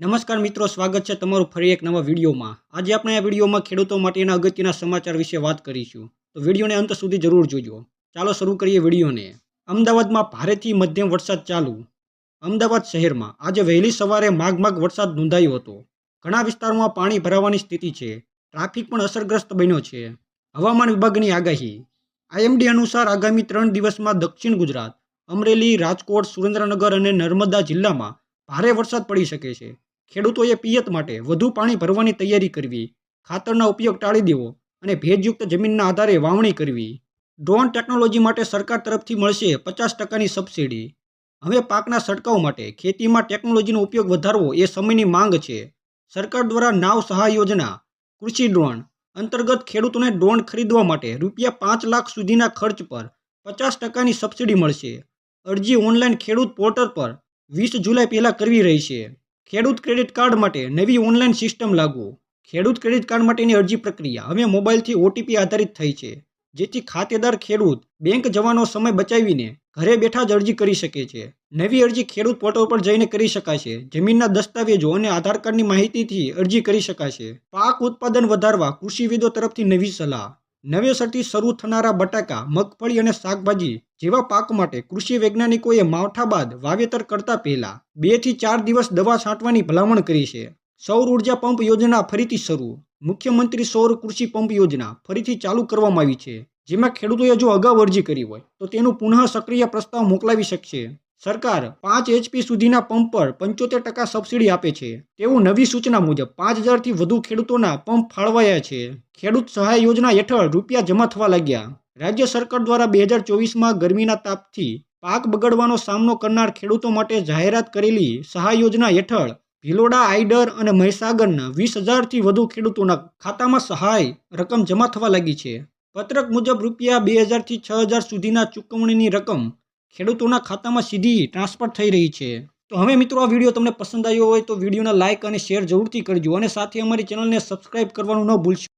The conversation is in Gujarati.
નમસ્કાર મિત્રો, સ્વાગત છે તમારું ફરી એક નવા વિડીયોમાં. આજે આપણે આ વિડીયોમાં ખેડૂતો માટેના અગત્યના સમાચાર વિશે વાત કરીશું. તો વિડીયોને અંત સુધી જરૂર જોજો. ચાલો શરૂ કરીએ વિડીયોને. અમદાવાદમાં ભારેથી મધ્યમ વરસાદ ચાલુ. અમદાવાદ શહેરમાં આજે વહેલી સવારે માગ માગ વરસાદ નોંધાયો હતો. ઘણા વિસ્તારોમાં પાણી ભરાવાની સ્થિતિ છે. ટ્રાફિક પણ અસરગ્રસ્ત બન્યો છે. હવામાન વિભાગની આગાહી. આઈએમડી અનુસાર આગામી ત્રણ દિવસમાં દક્ષિણ ગુજરાત, અમરેલી, રાજકોટ, સુરેન્દ્રનગર અને નર્મદા જિલ્લામાં ભારે વરસાદ પડી શકે છે. ખેડૂતોએ પિયત માટે વધુ પાણી ભરવાની તૈયારી કરવી, ખાતરના ઉપયોગ ટાળી દેવો અને ભેજયુક્ત જમીનના આધારે વાવણી કરવી. ડ્રોન ટેકનોલોજી માટે સરકાર તરફથી મળશે પચાસ ટકાની સબસિડી. હવે પાકના છંટકાવ માટે ખેતીમાં ટેકનોલોજીનો ઉપયોગ વધારવો એ સમયની માંગ છે. સરકાર દ્વારા નાવ સહાય યોજના, કૃષિ ડ્રોન અંતર્ગત ખેડૂતોને ડ્રોન ખરીદવા માટે રૂપિયા પાંચ લાખ સુધીના ખર્ચ પર પચાસ ટકાની સબસિડી મળશે. અરજી ઓનલાઈન ખેડૂત પોર્ટલ પર વીસ જુલાઈ પહેલાં કરવી રહી છે ખેડૂત ક્રેડિટ કાર્ડ માટે નવી ઓનલાઈન સિસ્ટમ લાગુ. ખેડૂત ક્રેડિટ કાર્ડ માટેની અરજી પ્રક્રિયા હવે મોબાઈલથી ઓટીપી આધારિત થઈ છે, જેથી ખાતેદાર ખેડૂત બેંક જવાનો સમય બચાવીને ઘરે બેઠા જ અરજી કરી શકે છે. નવી અરજી ખેડૂત પોર્ટલ પર જઈને કરી શકાશે, જમીનના દસ્તાવેજો અને આધાર કાર્ડની માહિતીથી અરજી કરી શકાશે. પાક ઉત્પાદન વધારવા કૃષિવિદો તરફથી નવી સલાહ. નવેસરથી શરૂ થનારા બટાકા, મગફળી અને શાકભાજી જેવા પાક માટે કૃષિ વૈજ્ઞાનિકોએ માવઠા બાદ વાવેતર કરતા પહેલા બેથી ચાર દિવસ દવા છાંટવાની ભલામણ કરી છે. સૌર ઊર્જા પંપ યોજના ફરીથી શરૂ. મુખ્યમંત્રી સૌર કૃષિ પંપ યોજના ફરીથી ચાલુ કરવામાં આવી છે. જેમાં ખેડૂતોએ જો અગાઉ અરજી કરી હોય, તો તેનું પુનઃ સક્રિય પ્રસ્તાવ મોકલાવી શકશે. સરકાર પાંચ એચપી સુધીના પંપ પર પંચોતેર ટકા સબસિડી આપે છે. તેવું નવી સૂચના મુજબ પાંચ હજારથી વધુ ખેડૂતોના પંપ ફાળવાયા છે. ખેડૂત સહાય યોજના હેઠળ રૂપિયા જમા થવા લાગ્યા. રાજ્ય સરકાર દ્વારા બે હજાર ચોવીસમાં ગરમીના તાપથી પાક બગડવાનો સામનો કરનાર ખેડૂતો માટે જાહેરાત કરેલી સહાય યોજના હેઠળ ભિલોડા, આઈડર અને મહીસાગરના વીસ હજારથી વધુ ખેડૂતોના ખાતામાં સહાય રકમ જમા થવા લાગી છે. પત્રક મુજબ રૂપિયા બે હજારથી છ હજાર સુધીના ચૂકવણીની રકમ ખેડૂતોના ખાતામાં સીધી ટ્રાન્સફર થઈ રહી છે. તો હવે મિત્રો આ વીડિયો તમને પસંદ આવ્યો હોય તો વિડીયોને લાઇક અને શેર જરૂરથી કરજો અને સાથે અમારી ચેનલને સબસ્ક્રાઇબ કરવાનું ન ભૂલશો.